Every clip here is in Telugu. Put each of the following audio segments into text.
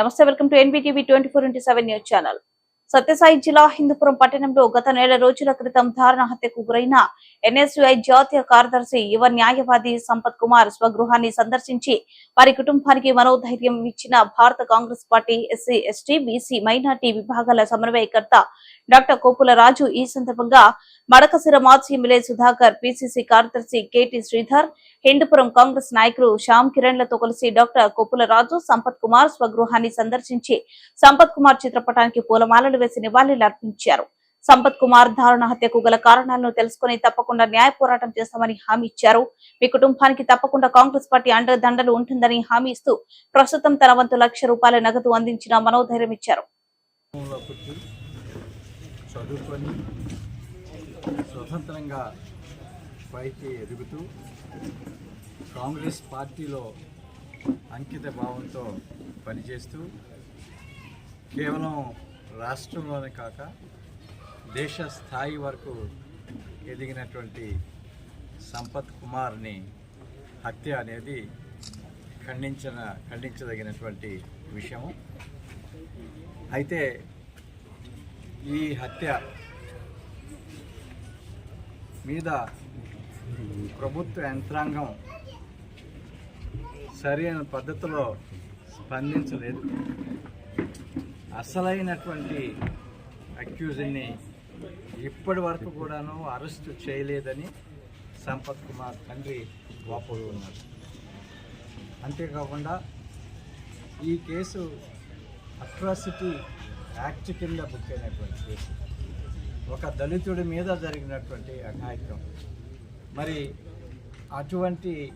నమస్తే welcome to NBTV twenty four into seven news channel. Satyasai జిల్లా హిందూపురం పట్టణంలో గత నెల రోజుల క్రితం దారుణ హత్యకు గురైన ఎన్ఎస్యుఐ జాతీయ కార్యదర్శి యువ న్యాయవాది సంపత్ కుమార్ స్వగృహాన్ని సందర్శించి వారి కుటుంబానికి మనోధైర్యం ఇచ్చిన భారత Congress party SC ST BC minority విభాగాల సమన్వయకర్త డాక్టర్ కోపుల రాజు ఈ సందర్భంగా మడకసిర మాజీ ఎమ్మెల్యే సుధాకర్ పిసిసి కార్యదర్శి కేటి శ్రీధర్ హిందూపురం కాంగ్రెస్ నాయకులు శ్యామ్ కిరణ్లతో కలిసి డాక్టర్ కోపుల రాజు సంపత్ కుమార్ స్వగృహాన్ని సందర్శించి సంపత్ కుమార్ చిత్రపటానికి పూలమాలలు వేసి నివాళులర్పించారు సంపత్ కుమార్ దారుణ హత్యకు గల కారణాలను తెలుసుకుని తప్పకుండా న్యాయ పోరాటం చేస్తామని హామీ ఇచ్చారు. మీ కుటుంబానికి తప్పకుండా కాంగ్రెస్ పార్టీ అండదండలు ఉంటుందని హామీ ఇస్తూ ప్రస్తుతం తన వంతు లక్ష రూపాయల నగదు అందించిన మనోధైర్యం ఇచ్చారు. స్వతంత్రంగా పైకి ఎదుగుతూ కాంగ్రెస్ పార్టీలో అంకిత భావంతో పనిచేస్తూ కేవలం రాష్ట్రంలోనే కాక దేశ స్థాయి వరకు ఎదిగినటువంటి సంపత్ కుమార్ని హత్య అనేది ఖండించిన ఖండించదగినటువంటి విషయము. అయితే ఈ హత్య మీద ప్రభుత్వ యంత్రాంగం సరైన పద్ధతిలో స్పందించలేదు. అసలైనటువంటి అక్యూజ్ని ఇప్పటి వరకు కూడాను అరెస్టు చేయలేదని సంపత్ కుమార్ తండ్రి వాపోయి ఉన్నారు. అంతేకాకుండా ఈ కేసు అట్రాసిటీ యాక్ట్ కింద బుక్ అయినటువంటి కేసు. ఒక దళితుడి మీద జరిగినటువంటి అఘాయిత్యం. మరి అటువంటి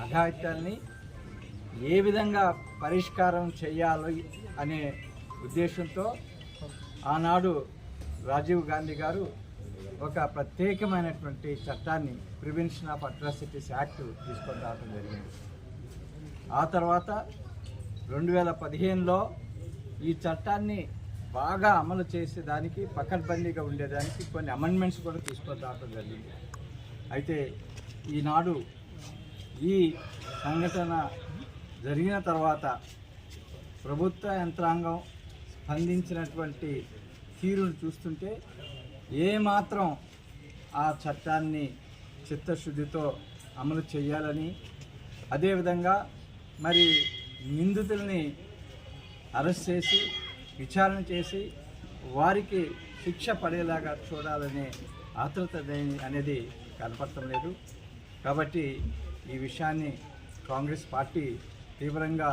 అఘాయిత్యాన్ని ఏ విధంగా పరిష్కారం చేయాలి అనే ఉద్దేశంతో ఆనాడు రాజీవ్ గాంధీ గారు ఒక ప్రత్యేకమైనటువంటి చట్టాన్ని ప్రివెన్షన్ ఆఫ్ అట్రాసిటీస్ యాక్ట్ తీసుకొని రావడం జరిగింది. ఆ తర్వాత రెండు వేల పదిహేనులో ఈ చట్టాన్ని బాగా అమలు చేసేదానికి పకడ్బందీగా ఉండేదానికి కొన్ని అమెండ్మెంట్స్ కూడా తీసుకొని రావడం జరిగింది. అయితే ఈనాడు ఈ సంఘటన జరిగిన తర్వాత ప్రభుత్వ యంత్రాంగం స్పందించినటువంటి తీరును చూస్తుంటే ఏమాత్రం ఆ చట్టాన్ని చిత్తశుద్ధితో అమలు చేయాలని అదేవిధంగా మరి నిందితుల్ని అరెస్ట్ చేసి విచారణ చేసి వారికి శిక్ష పడేలాగా చూడాలనే ఆతృత అనేది కనపడటం లేదు. కాబట్టి ఈ విషయాన్ని కాంగ్రెస్ పార్టీ తీవ్రంగా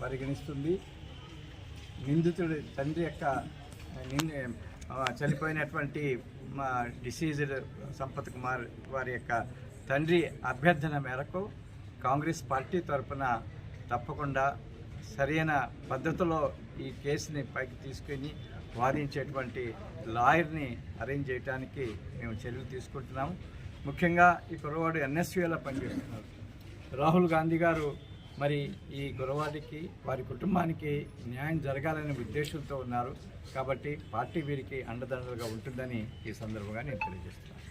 పరిగణిస్తుంది. నిందితుడి తండ్రి యొక్క చనిపోయినటువంటి మా డిసీజ్డ్ సంపత్ కుమార్ వారి యొక్క తండ్రి అభ్యర్థన మేరకు కాంగ్రెస్ పార్టీ తరఫున తప్పకుండా సరైన పద్ధతిలో ఈ కేసుని పైకి తీసుకొని వాదించేటువంటి లాయర్ని అరేంజ్ చేయడానికి మేము చర్యలు తీసుకుంటున్నాము. ముఖ్యంగా ఈ కురవాడు ఎన్ఎస్యూలో పనిచేస్తున్నారు రాహుల్ గాంధీ గారు మరి ఈ గురవాడికి వారి కుటుంబానికి న్యాయం జరగాలనే ఉద్దేశంతో ఉన్నారు. కాబట్టి పార్టీ వీరికి అండదండలుగా ఉంటుందని ఈ సందర్భంగా నేను తెలియజేస్తున్నాను.